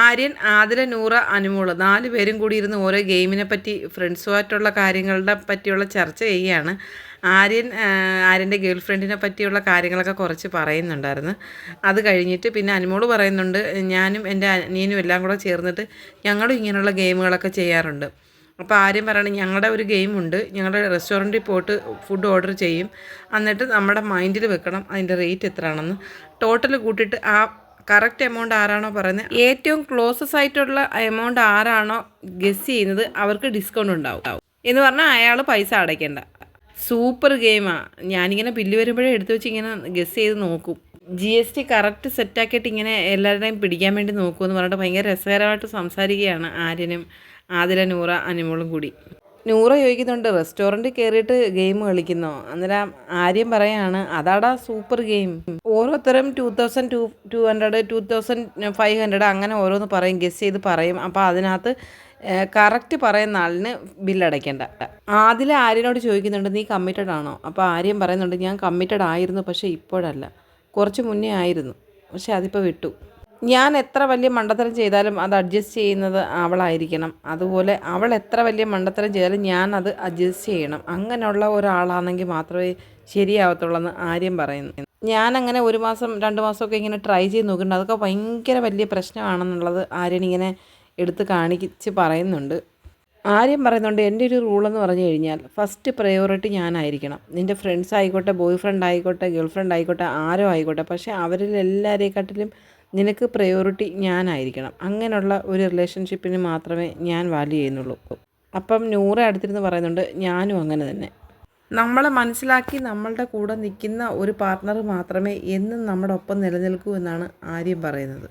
ആര്യൻ ആതിര നൂറ അനുമോൾ നാല് പേരും കൂടി ഇരുന്ന് ഓരോ ഗെയിമിനെ പറ്റി ഫ്രണ്ട്സുമായിട്ടുള്ള കാര്യങ്ങളുടെ പറ്റിയുള്ള ചർച്ച ചെയ്യുകയാണ്. ആര്യൻ ആര്യന്റെ ഗേൾ ഫ്രണ്ടിനെ പറ്റിയുള്ള കാര്യങ്ങളൊക്കെ കുറച്ച് പറയുന്നുണ്ടായിരുന്നു. അത് കഴിഞ്ഞിട്ട് പിന്നെ അനുമോൾ പറയുന്നുണ്ട് ഞാനും എന്റെ അനിയനും എല്ലാം കൂടെ ചേർന്നിട്ട് ഞങ്ങളും ഇങ്ങനെയുള്ള ഗെയിമുകളൊക്കെ ചെയ്യാറുണ്ട്. അപ്പോൾ ആര്യം പറയണത് ഞങ്ങളുടെ ഒരു ഗെയിമുണ്ട് ഞങ്ങളുടെ റെസ്റ്റോറന്റിൽ പോയിട്ട് ഫുഡ് ഓർഡർ ചെയ്യും. എന്നിട്ട് നമ്മുടെ മൈൻഡിൽ വെക്കണം അതിന്റെ റേറ്റ് എത്രയാണെന്ന്. ടോട്ടൽ കൂട്ടിയിട്ട് ആ കറക്റ്റ് എമൗണ്ട് ആരാണോ പറയുന്നത്? ഏറ്റവും ക്ലോസസ് ആയിട്ടുള്ള എമൗണ്ട് ആരാണോ ഗസ് ചെയ്യുന്നത് അവർക്ക് ഡിസ്കൗണ്ട് ഉണ്ടാവും. എന്ന് പറഞ്ഞാൽ അയാൾ പൈസ അടയ്ക്കേണ്ട. സൂപ്പർ ഗെയിമാണ് ഞാനിങ്ങനെ ബില്ല് വരുമ്പോഴേ എടുത്തു വെച്ച് ഇങ്ങനെ ഗസ് ചെയ്ത് നോക്കും. ജി എസ് ടി കറക്റ്റ് സെറ്റാക്കിയിട്ട് ഇങ്ങനെ എല്ലാവരുടെയും പിടിക്കാൻ വേണ്ടി നോക്കുമെന്ന് പറഞ്ഞിട്ട് ഭയങ്കര രസകരമായിട്ട് സംസാരിക്കുകയാണ് ആര്യനും ആതിര നൂറ അനുമോളും കൂടി. നൂറ ചോദിക്കുന്നുണ്ട് റെസ്റ്റോറന്റിൽ കയറിയിട്ട് ഗെയിം കളിക്കുന്നോ? അന്നേരം ആര്യം പറയാണ് അതാടാ സൂപ്പർ ഗെയിം ഓരോരുത്തരും two thousand two two hundred two thousand five hundred അങ്ങനെ ഓരോന്ന് പറയും ഗസ് ചെയ്ത് പറയും. അപ്പോൾ അതിനകത്ത് കറക്റ്റ് പറയുന്ന ആളിന് ബില്ലടയ്ക്കേണ്ട ആദ്യം ആര്യനോട് ചോദിക്കുന്നുണ്ട് നീ കമ്മിറ്റഡ് ആണോ? അപ്പോൾ ആര്യം പറയുന്നുണ്ട് ഞാൻ കമ്മിറ്റഡ് ആയിരുന്നു പക്ഷേ ഇപ്പോഴല്ല. കുറച്ച് മുന്നേ ആയിരുന്നു. പക്ഷേ അതിപ്പോൾ വിട്ടു. ഞാൻ എത്ര വലിയ മണ്ടത്തരം ചെയ്താലും അത് അഡ്ജസ്റ്റ് ചെയ്യുന്നത് അവളായിരിക്കണം. അതുപോലെ അവൾ എത്ര വലിയ മണ്ടത്തരം ചെയ്താലും ഞാൻ അത് അഡ്ജസ്റ്റ് ചെയ്യണം. അങ്ങനെയുള്ള ഒരാളാണെങ്കിൽ മാത്രമേ ശരിയാവത്തുള്ളൂ എന്ന് ആര്യം പറയുന്നു. ഞാനങ്ങനെ ഒരു മാസം രണ്ട് മാസമൊക്കെ ഇങ്ങനെ ട്രൈ ചെയ്ത് നോക്കുന്നുണ്ട്. അതൊക്കെ ഭയങ്കര വലിയ പ്രശ്നമാണെന്നുള്ളത് ആര്യൻ ഇങ്ങനെ എടുത്ത് കാണിച്ച് പറയുന്നുണ്ട്. ആര്യം പറയുന്നുണ്ട് എന്റെ ഒരു റൂളെന്ന് പറഞ്ഞു കഴിഞ്ഞാൽ ഫസ്റ്റ് പ്രയോറിറ്റി ഞാനായിരിക്കണം. നിന്റെ ഫ്രണ്ട്സ് ആയിക്കോട്ടെ ബോയ് ഫ്രണ്ട് ആയിക്കോട്ടെ ഗേൾ ഫ്രണ്ട് ആയിക്കോട്ടെ ആരോ ആയിക്കോട്ടെ. പക്ഷേ അവരിൽ എല്ലാവരെക്കാട്ടിലും നിനക്ക് പ്രയോറിറ്റി ഞാനായിരിക്കണം. അങ്ങനെയുള്ള ഒരു റിലേഷൻഷിപ്പിന് മാത്രമേ ഞാൻ വാല്യൂ ചെയ്യുന്നുള്ളൂ. അപ്പം നൂറ് അടുത്തിരുന്ന് പറയുന്നുണ്ട് ഞാനും അങ്ങനെ തന്നെ. നമ്മളെ മനസ്സിലാക്കി നമ്മളുടെ കൂടെ നിൽക്കുന്ന ഒരു പാർട്ട്ണർ മാത്രമേ എന്നും നമ്മുടെ ഒപ്പം നിലനിൽക്കൂ എന്നാണ് ആര്യം പറയുന്നത്.